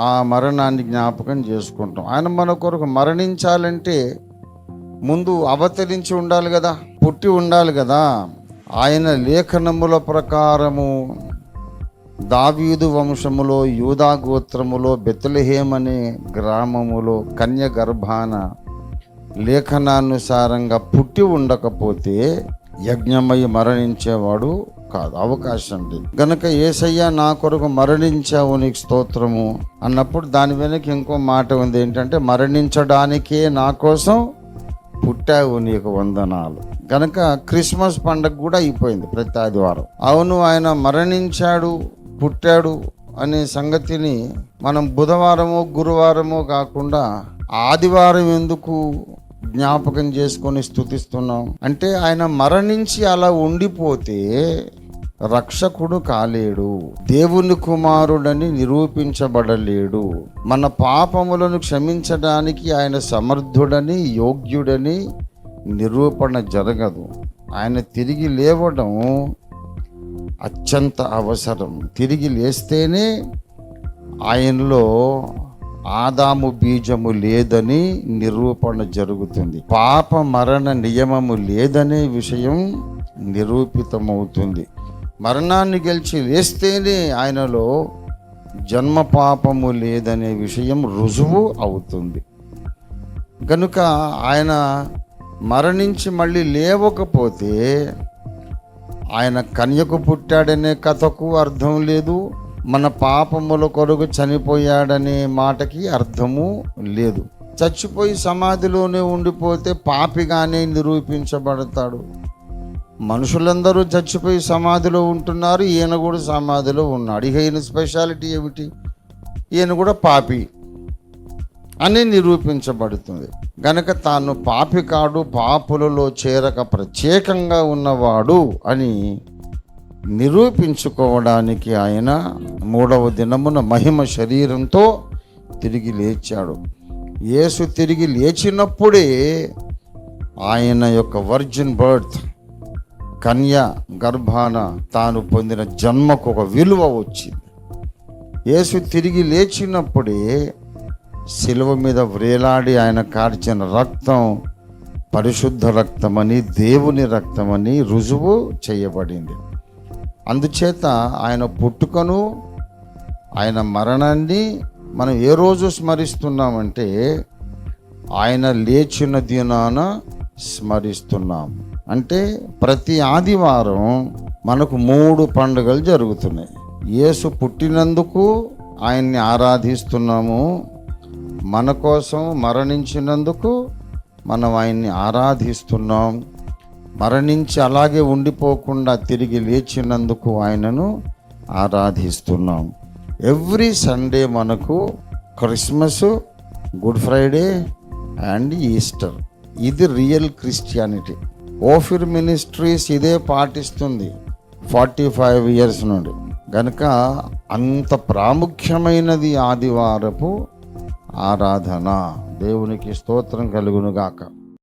ఆ మరణాన్ని జ్ఞాపకం చేసుకుంటాం. ఆయన మన కొరకు మరణించాలంటే ముందు అవతరించి ఉండాలి కదా పుట్టి ఉండాలి కదా. ఆయన లేఖనముల ప్రకారము దావీదు వంశములో యూదా గోత్రములో బెత్లహేమ్ అనే గ్రామములో కన్య గర్భాన లేఖనానుసారంగా పుట్టి ఉండకపోతే యజ్ఞమై మరణించేవాడు కాదు అవకాశం లేదు. గనక ఏసయ్య నా కొరకు మరణించావు నీకు స్తోత్రము అన్నప్పుడు దాని వెనక ఇంకో మాట ఉంది. ఏంటంటే మరణించడానికే నా కోసం పుట్టావు నీకు వందనాలు. గనక క్రిస్మస్ పండగ కూడా అయిపోయింది ప్రతి ఆదివారం. అవును ఆయన మరణించాడు పుట్టాడు అనే సంగతిని మనం బుధవారమో గురువారమో కాకుండా ఆదివారం ఎందుకు జ్ఞాపకం చేసుకొని స్థుతిస్తున్నాం అంటే ఆయన మరణించి అలా ఉండిపోతే రక్షకుడు కాలేడు దేవుని కుమారుడని నిరూపించబడలేడు. మన పాపములను క్షమించడానికి ఆయన సమర్థుడని యోగ్యుడని నిరూపణ జరగదు. ఆయన తిరిగి లేవడం అత్యంత అవసరం. తిరిగి లేస్తేనే ఆయనలో ఆదాము బీజము లేదని నిరూపణ జరుగుతుంది. పాప మరణ నియమము లేదనే విషయం నిరూపితమవుతుంది. మరణాన్ని గెలిచి లేస్తేనే ఆయనలో జన్మ పాపము లేదనే విషయం రుజువు అవుతుంది. కనుక ఆయన మరణించి మళ్ళీ లేవకపోతే ఆయన కన్యకు పుట్టాడనే కథకు అర్థం లేదు మన పాపముల కొరకు చనిపోయాడనే మాటకి అర్థము లేదు. చచ్చిపోయి సమాధిలోనే ఉండిపోతే పాపిగానే నిరూపించబడతాడు. మనుషులందరూ చచ్చిపోయి సమాధిలో ఉంటున్నారు ఈయన కూడా సమాధిలో ఉన్నాడు. ఇక ఈయన స్పెషాలిటీ ఏమిటి? ఈయన కూడా పాపి అని నిరూపించబడుతుంది. గనక తాను పాపి కాడు పాపులలో చేరక ప్రత్యేకంగా ఉన్నవాడు అని నిరూపించుకోవడానికి ఆయన మూడవ దినమున మహిమ శరీరంతో తిరిగి లేచాడు. యేసు తిరిగి లేచినప్పుడే ఆయన యొక్క వర్జిన్ బర్త్ కన్య గర్భాన తాను పొందిన జన్మకు ఒక విలువ వచ్చింది. యేసు తిరిగి లేచినప్పుడే శిలువ మీద వ్రేలాడి ఆయన కార్చిన రక్తం పరిశుద్ధ రక్తమని దేవుని రక్తమని రుజువు చేయబడింది. అందుచేత ఆయన పుట్టుకను ఆయన మరణాన్ని మనం ఏ రోజు స్మరిస్తున్నామంటే ఆయన లేచిన దినాన స్మరిస్తున్నాము అంటే ప్రతి ఆదివారం మనకు మూడు పండుగలు జరుగుతున్నాయి. యేసు పుట్టినందుకు ఆయన్ని ఆరాధిస్తున్నాము. మన కోసం మరణించినందుకు మనం ఆయన్ని ఆరాధిస్తున్నాం. మరణించి అలాగే ఉండిపోకుండా తిరిగి లేచినందుకు ఆయనను ఆరాధిస్తున్నాం. ఎవ్రీ సండే మనకు Christmas good Friday and Easter. ఇది రియల్ క్రిస్టియానిటీ. ఓఫిర్ మినిస్ట్రీస్ ఇదే పాటిస్తుంది ఫార్టీ ఫైవ్ ఇయర్స్ నుండి. కనుక అంత ప్రాముఖ్యమైనది ఆదివారపు ఆరాధన. దేవునికి స్తోత్రం కలుగునుగాక.